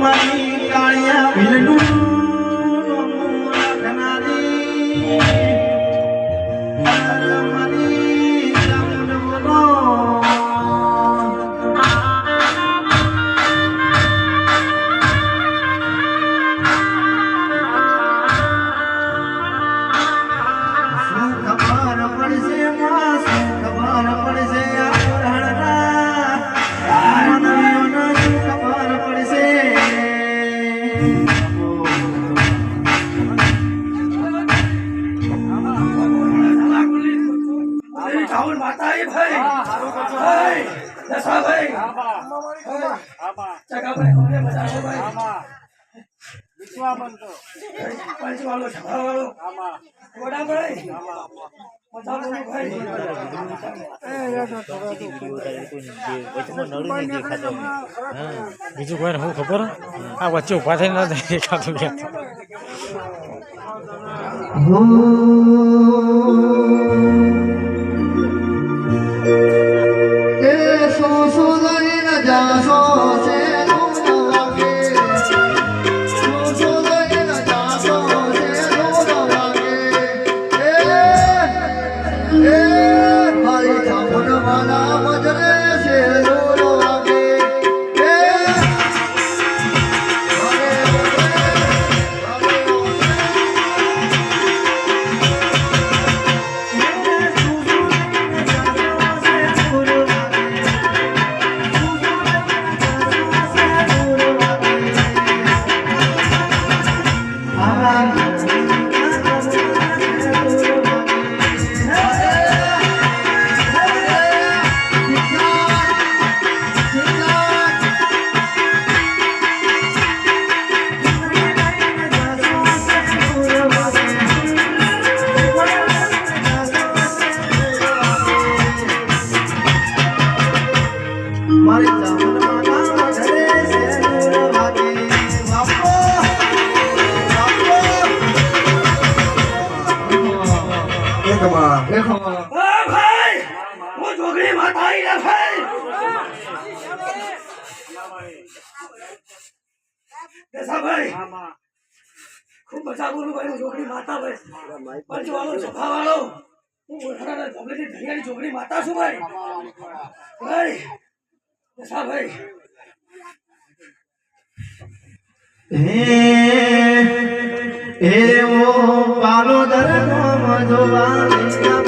મારી કાળિયા ભીલનું રાખનારી માતા ભાઈ દશા ભાઈ ચકા ભાઈ કોને બતાવો ભાઈ વડા ભાઈ બતાવો ભાઈ બીજું કોઈ શું ખબર આ વચ્ચે ઊભા થઈને દેખાતું કે હું ખૂબ મજા બોલું ભાઈ હું જોગણી માતા ભાઈ પંચવાળો છપાવાળો હું મોઢાના ધબલેથી ધૈયાની જોગણી માતા છું ભાઈ હે એવો પાલો દરનો મજો વાલિયા